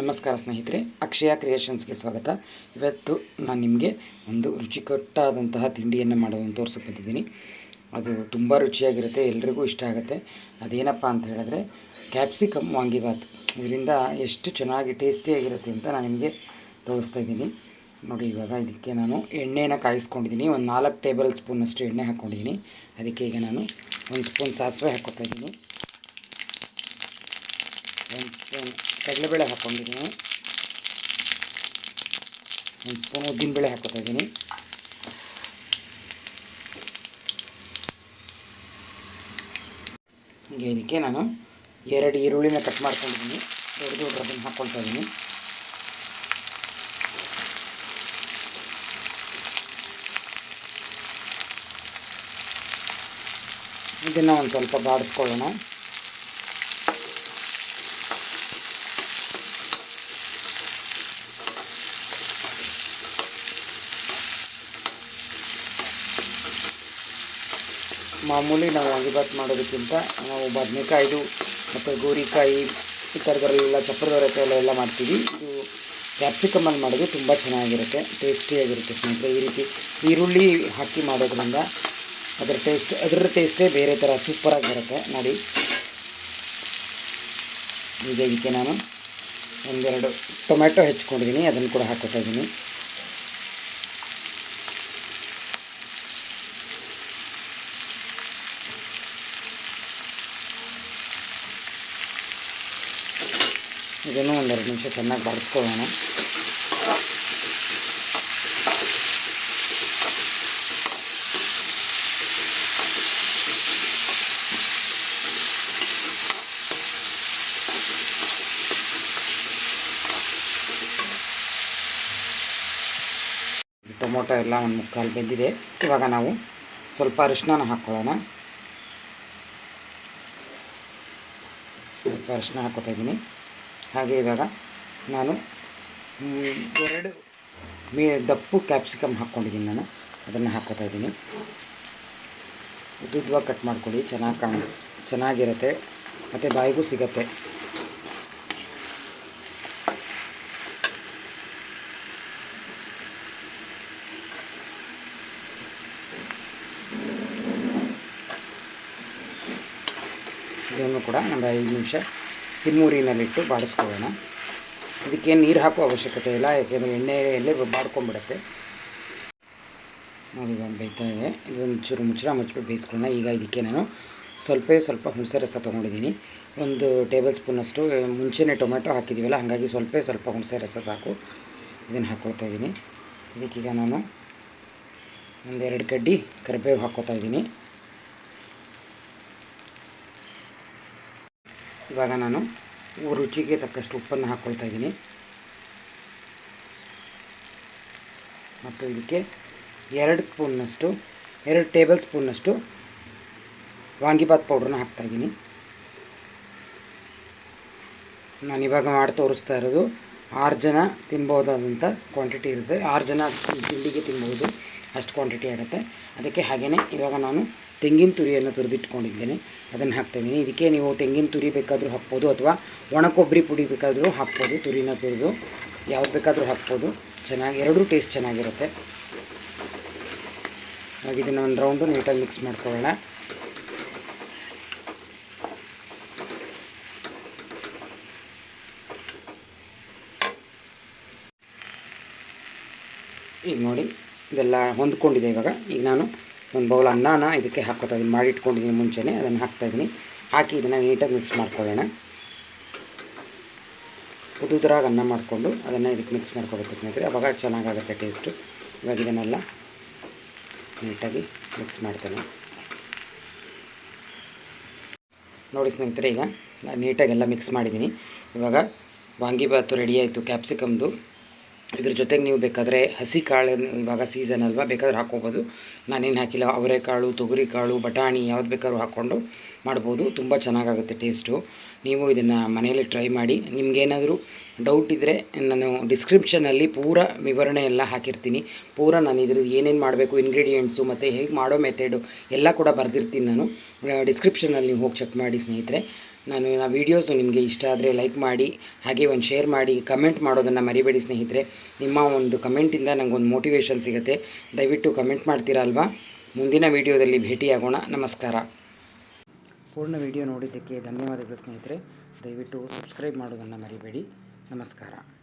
ನಮಸ್ಕಾರ ಸ್ನೇಹಿತರೆ, ಅಕ್ಷಯ ಕ್ರಿಯೇಷನ್ಸ್ಗೆ ಸ್ವಾಗತ. ಇವತ್ತು ನಾನು ನಿಮಗೆ ಒಂದು ರುಚಿಕಟ್ಟಾದಂತಹ ತಿಂಡಿಯನ್ನು ಮಾಡೋದನ್ನು ತೋರಿಸಕ್ಕೆ ಬಂದಿದ್ದೀನಿ ಅದು ತುಂಬ ರುಚಿಯಾಗಿರುತ್ತೆ, ಎಲ್ರಿಗೂ ಇಷ್ಟ ಆಗುತ್ತೆ. ಅದೇನಪ್ಪ ಅಂತ ಹೇಳಿದ್ರೆ, ಕ್ಯಾಪ್ಸಿಕಮ್ ವಾಂಗಿಬಾತ್ ಇದರಿಂದ ಎಷ್ಟು ಚೆನ್ನಾಗಿ ಟೇಸ್ಟಿಯಾಗಿರುತ್ತೆ ಅಂತ ನಾನು ನಿಮಗೆ ತೋರಿಸ್ತಾ ಇದ್ದೀನಿ. ನೋಡಿ ಇವಾಗ ಇದಕ್ಕೆ ನಾನು ಎಣ್ಣೆನ ಕಾಯಿಸ್ಕೊಂಡಿದ್ದೀನಿ. ಒಂದು ನಾಲ್ಕು ಟೇಬಲ್ ಸ್ಪೂನಷ್ಟು ಎಣ್ಣೆ ಹಾಕ್ಕೊಂಡಿದ್ದೀನಿ ಅದಕ್ಕೆ ಈಗ ನಾನು ಒಂದು ಸ್ಪೂನ್ ಸಾಸಿವೆ ಹಾಕ್ಕೊತಾ ಇದ್ದೀನಿ. ಒಂದು ಸ್ಪೂನ್ ಕಡಲೆಬೇಳೆ ಹಾಕ್ಕೊಂಡಿದ್ದೀನಿ. ಒಂದು ಸ್ಪೂನ್ ಉದ್ದಿನಬೇಳೆ ಹಾಕೋತಾ ಇದ್ದೀನಿ. ಹೀಗೆ ಇದಕ್ಕೆ ನಾನು ಎರಡು ಈರುಳ್ಳಿನ ಕಟ್ ಮಾಡ್ಕೊಂಡಿದ್ದೀನಿ. ದೊಡ್ಡ ದೊಡ್ಡ ಅದನ್ನು ಹಾಕ್ಕೊಳ್ತಾ ಇದ್ದೀನಿ. ಇದನ್ನು ಒಂದು ಸ್ವಲ್ಪ ಬಾಡಿಸ್ಕೊಳ್ಳೋಣ. ಮಾಮೂಲಿ ನಾವು ವಾಂಗಿಬಾತ್ ಮಾಡೋದಕ್ಕಿಂತ ನಾವು ಬದನೆಕಾಯ್ದು ಮತ್ತು ಗೋರಿಕಾಯಿ ಈ ಥರದಲ್ಲೆಲ್ಲ ಚಪ್ಪರದೊರೆಕಾಯಿ ಎಲ್ಲ ಮಾಡ್ತೀವಿ. ಇದು ಕ್ಯಾಪ್ಸಿಕಮಲ್ಲಿ ಮಾಡೋದು ತುಂಬ ಚೆನ್ನಾಗಿರುತ್ತೆ ಟೇಸ್ಟಿಯಾಗಿರುತ್ತೆ ಸ್ನೇಹಿತರೆ. ಈ ರೀತಿ ಈರುಳ್ಳಿ ಹಾಕಿ ಮಾಡೋದ್ರಿಂದ ಅದರ ಟೇಸ್ಟ್ ಅದರ ಟೇಸ್ಟೇ ಬೇರೆ ಥರ ಸೂಪರಾಗಿ ಬರುತ್ತೆ. ನೋಡಿ. ಇದಕ್ಕೆ ನಾನು ಒಂದೆರಡು ಟೊಮೆಟೊ ಹೆಚ್ಕೊಂಡಿದ್ದೀನಿ, ಅದನ್ನು ಕೂಡ ಹಾಕೋತಾ ಇದ್ದೀನಿ. ಇದನ್ನು ಒಂದೆರಡು ನಿಮಿಷ ಚೆನ್ನಾಗಿ ಬಡಿಸ್ಕೊಳ್ಳೋಣ ಟೊಮೊಟೊ ಎಲ್ಲ ಒಂದು ಮುಕ್ಕಾಲು ಬೆಂದಿದೆ. ಇವಾಗ ನಾವು ಸ್ವಲ್ಪ ಅರಿಶಿನ ಹಾಕ್ಕೊಳ್ಳೋಣ. ಸ್ವಲ್ಪ ಅರಿಶಿನ ಹಾಕೋತಾ ಇದ್ದೀನಿ. ಹಾಗೆ ಇವಾಗ ನಾನು ಎರಡು ಮೀ, ದಪ್ಪು ಕ್ಯಾಪ್ಸಿಕಮ್ ಹಾಕ್ಕೊಂಡಿದ್ದೀನಿ ನಾನು. ಅದನ್ನು ಹಾಕೋತಾ ಇದ್ದೀನಿ. ಉದ್ದುದ್ದವಾಗಿ ಕಟ್ ಮಾಡ್ಕೊಳ್ಳಿ. ಚೆನ್ನಾಗಿ ಕಾಣ, ಚೆನ್ನಾಗಿರುತ್ತೆ. ಮತ್ತು ಬಾಯಿಗೂ ಸಿಗತ್ತೆ. ಇದನ್ನು ಕೂಡ ಒಂದು ಐದು ನಿಮಿಷ ಸಿಮ್ಮೂರಿನಲ್ಲಿಟ್ಟು ಬಾಡಿಸ್ಕೊಳ್ಳೋಣ. ಇದಕ್ಕೇನು ನೀರು ಹಾಕೋ ಅವಶ್ಯಕತೆ ಇಲ್ಲ, ಯಾಕೆಂದರೆ ಎಣ್ಣೆಯಲ್ಲಿ ಬಾಡ್ಕೊಂಡ್ಬಿಡುತ್ತೆ. ನಾವೀಗ ಬೇಯ್ತಾ ಇದೆ ಇದೊಂದು ಚೂರು ಮುಚ್ಚಳ ಮುಚ್ಚಿಬಿಟ್ಟು ಬೇಯಿಸ್ಕೊಳ್ಳೋಣ. ಈಗ ಇದಕ್ಕೆ ನಾನು ಸ್ವಲ್ಪ ಸ್ವಲ್ಪ ಹುಣಸೆ ರಸ ತೊಗೊಂಡಿದ್ದೀನಿ. ಒಂದು ಟೇಬಲ್ ಸ್ಪೂನಷ್ಟು ಮುಂಚೆನೇ ಟೊಮೆಟೊ ಹಾಕಿದ್ದೀವಲ್ಲ, ಹಾಗಾಗಿ ಸ್ವಲ್ಪ ಸ್ವಲ್ಪ ಹುಣಸೆ ರಸ ಸಾಕು. ಇದನ್ನು ಹಾಕ್ಕೊಳ್ತಾ ಇದ್ದೀನಿ. ಇದಕ್ಕೀಗ ನಾನು ಒಂದೆರಡು ಕಡ್ಡಿ ಕರಿಬೇವು ಹಾಕ್ಕೊತಾ ಇದ್ದೀನಿ. ಇವಾಗ ನಾನು ರುಚಿಗೆ ತಕ್ಕಷ್ಟು ಉಪ್ಪನ್ನು ಹಾಕ್ಕೊಳ್ತಾ ಇದ್ದೀನಿ. ಮತ್ತು ಇದಕ್ಕೆ ಎರಡು ಸ್ಪೂನ್ನಷ್ಟು ಎರಡು ಟೇಬಲ್ ಸ್ಪೂನ್ನಷ್ಟು ವಾಂಗಿಬಾತ್ ಪೌಡ್ರನ್ನ ನಾನು ಇವಾಗ ಮಾಡಿ ತೋರಿಸ್ತಾ ಇರೋದು ಆರು ಜನ ತಿನ್ಬೋದಾದಂಥ ಕ್ವಾಂಟಿಟಿ ಇರುತ್ತೆ. ಆರು ಜನ ತಿಂಡಿಗೆ ತಿನ್ಬೋದು ಅಷ್ಟು ಕ್ವಾಂಟಿಟಿ ಆಗುತ್ತೆ. ಅದಕ್ಕೆ ಹಾಗೆಯೇ ಇವಾಗ ನಾನು ತೆಂಗಿನ ತುರಿಯನ್ನು ತುರಿದಿಟ್ಕೊಂಡಿದ್ದೇನೆ. ಅದನ್ನು ಹಾಕ್ತಾಯಿದ್ದೀನಿ ಇದಕ್ಕೆ ನೀವು ತೆಂಗಿನ ತುರಿ ಬೇಕಾದರೂ ಹಾಕ್ಬೋದು ಅಥವಾ ಒಣ ಕೊಬ್ಬರಿ ಪುಡಿ ಬೇಕಾದರೂ ಹಾಕ್ಬೋದು. ತುರಿನ ತುರಿದು ಯಾವ್ದು ಬೇಕಾದರೂ ಹಾಕ್ಬೋದು. ಚೆನ್ನಾಗಿ ಎರಡೂ ಟೇಸ್ಟ್ ಚೆನ್ನಾಗಿರುತ್ತೆ. ಇವಾಗ ಇದನ್ನು ಒಂದು ರೌಂಡು ನೀಟಾಗಿ ಮಿಕ್ಸ್ ಮಾಡ್ಕೊಳ್ಳೋಣ. ಈಗ ನೋಡಿ, ಇದೆಲ್ಲ ಹೊಂದ್ಕೊಂಡಿದೆ ಇವಾಗ. ಈಗ ನಾನು ಒಂದು ಬೌಲ್ ಅನ್ನನ ಇದಕ್ಕೆ ಹಾಕೋತಾ ಇದ್ದೀನಿ ಮಾಡಿ ಇಟ್ಕೊಂಡಿದ್ದೀನಿ ಮುಂಚೆನೇ, ಅದನ್ನು ಹಾಕ್ತಾಯಿದ್ದೀನಿ ಹಾಕಿ ಇದನ್ನು ನೀಟಾಗಿ ಮಿಕ್ಸ್ ಮಾಡ್ಕೊಳ್ಳೋಣ. ಉದುದ್ರಾಗಿ ಅನ್ನ ಮಾಡಿಕೊಂಡು ಅದನ್ನು ಇದಕ್ಕೆ ಮಿಕ್ಸ್ ಮಾಡ್ಕೋಬೇಕು ಸ್ನೇಹಿತರೆ. ಅವಾಗ ಚೆನ್ನಾಗಾಗುತ್ತೆ ಟೇಸ್ಟು ಇವಾಗ ಇದನ್ನೆಲ್ಲ ನೀಟಾಗಿ ಮಿಕ್ಸ್ ಮಾಡ್ತೇನೆ. ನೋಡಿ ಸ್ನೇಹಿತರೆ, ಈಗ ನಾನು ನೀಟಾಗಿ ಎಲ್ಲ ಮಿಕ್ಸ್ ಮಾಡಿದ್ದೀನಿ ಇವಾಗ ವಾಂಗಿಬಾತು ರೆಡಿ ಆಯಿತು ಕ್ಯಾಪ್ಸಿಕಮ್ದು ಇದ್ರ ಜೊತೆಗೆ ನೀವು ಬೇಕಾದರೆ ಹಸಿ ಕಾಳು ಇವಾಗ ಸೀಸನ್ ಅಲ್ವಾ, ಬೇಕಾದ್ರೆ ಹಾಕ್ಕೋಬೋದು. ನಾನೇನು ಹಾಕಿಲ್ಲ ಅವರೆಕಾಳು ತೊಗರಿಕಾಳು ಬಟಾಣಿ ಯಾವ್ದು ಬೇಕಾದ್ರೂ ಹಾಕ್ಕೊಂಡು ಮಾಡ್ಬೋದು. ತುಂಬ ಚೆನ್ನಾಗಾಗುತ್ತೆ ಟೇಸ್ಟು ನೀವು ಇದನ್ನು ಮನೆಯಲ್ಲಿ ಟ್ರೈ ಮಾಡಿ. ನಿಮಗೇನಾದರೂ ಡೌಟ್ ಇದ್ದರೆ ನಾನು ಡಿಸ್ಕ್ರಿಪ್ಷನಲ್ಲಿ ಪೂರ ವಿವರಣೆ ಎಲ್ಲ ಹಾಕಿರ್ತೀನಿ. ಪೂರ ನಾನು ಇದ್ರದ್ದು ಏನೇನು ಮಾಡಬೇಕು ಇಂಗ್ರೀಡಿಯೆಂಟ್ಸು ಮತ್ತು ಹೇಗೆ ಮಾಡೋ ಮೆಥಡು ಎಲ್ಲ ಕೂಡ ಬರೆದಿರ್ತೀನಿ ನಾನು. ಡಿಸ್ಕ್ರಿಪ್ಷನಲ್ಲಿ ನೀವು ಹೋಗಿ ಚೆಕ್ ಮಾಡಿ ಸ್ನೇಹಿತರೆ. ನಾನು ಆ ವೀಡಿಯೋಸು ನಿಮಗೆ ಇಷ್ಟ ಆದರೆ ಲೈಕ್ ಮಾಡಿ, ಹಾಗೆ ಒಂದು ಶೇರ್ ಮಾಡಿ ಕಮೆಂಟ್ ಮಾಡೋದನ್ನು ಮರಿಬೇಡಿ ಸ್ನೇಹಿತರೆ. ನಿಮ್ಮ ಒಂದು ಕಮೆಂಟಿಂದ ನನಗೊಂದು ಮೋಟಿವೇಶನ್ ಸಿಗುತ್ತೆ. ದಯವಿಟ್ಟು ಕಮೆಂಟ್ ಮಾಡ್ತೀರಾ ಅಲ್ವಾ? ಮುಂದಿನ ವೀಡಿಯೋದಲ್ಲಿ ಭೇಟಿಯಾಗೋಣ. ನಮಸ್ಕಾರ. ಪೂರ್ಣ ವಿಡಿಯೋ ನೋಡಿದ್ದಕ್ಕೆ ಧನ್ಯವಾದಗಳು ಸ್ನೇಹಿತರೆ. ದಯವಿಟ್ಟು ಸಬ್ಸ್ಕ್ರೈಬ್ ಮಾಡೋದನ್ನು ಮರಿಬೇಡಿ. ನಮಸ್ಕಾರ.